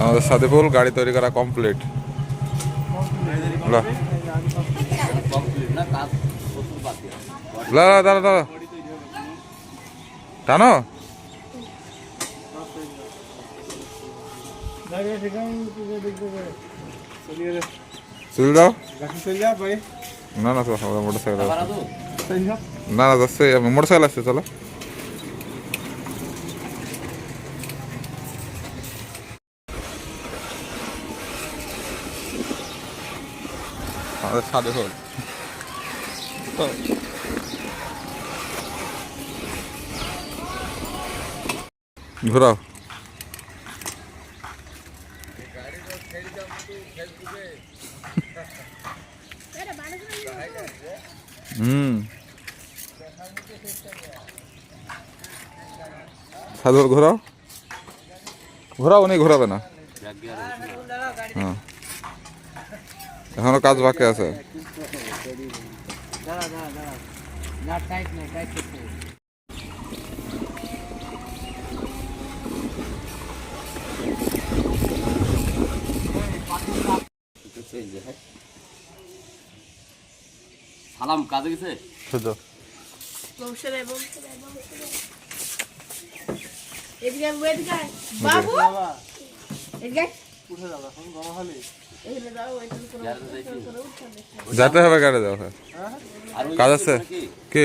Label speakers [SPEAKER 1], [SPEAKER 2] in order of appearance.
[SPEAKER 1] আমাদের সাদেপুল গাড়ি তৈরি করা কমপ্লিট দাঁড়া দাঁড়া দাঁড়া। টানো? চলে যাও না না চলো মোটর সাইকেল
[SPEAKER 2] আবার আদৌ
[SPEAKER 1] না না যাচ্ছে মোটর আসছে চলো। আমাদের হল ঘোরাও হুম সাদর ঘোরাও ঘোরাও উনি ঘোরাবে না হ্যাঁ এখনও কাজ বাকি আছে।
[SPEAKER 2] সালাম কাজে গেছে?
[SPEAKER 1] শুধু।
[SPEAKER 3] বাবু!
[SPEAKER 1] যেতে হবে গাড়ি যাও কাজ
[SPEAKER 2] আছে?
[SPEAKER 1] আছে কি?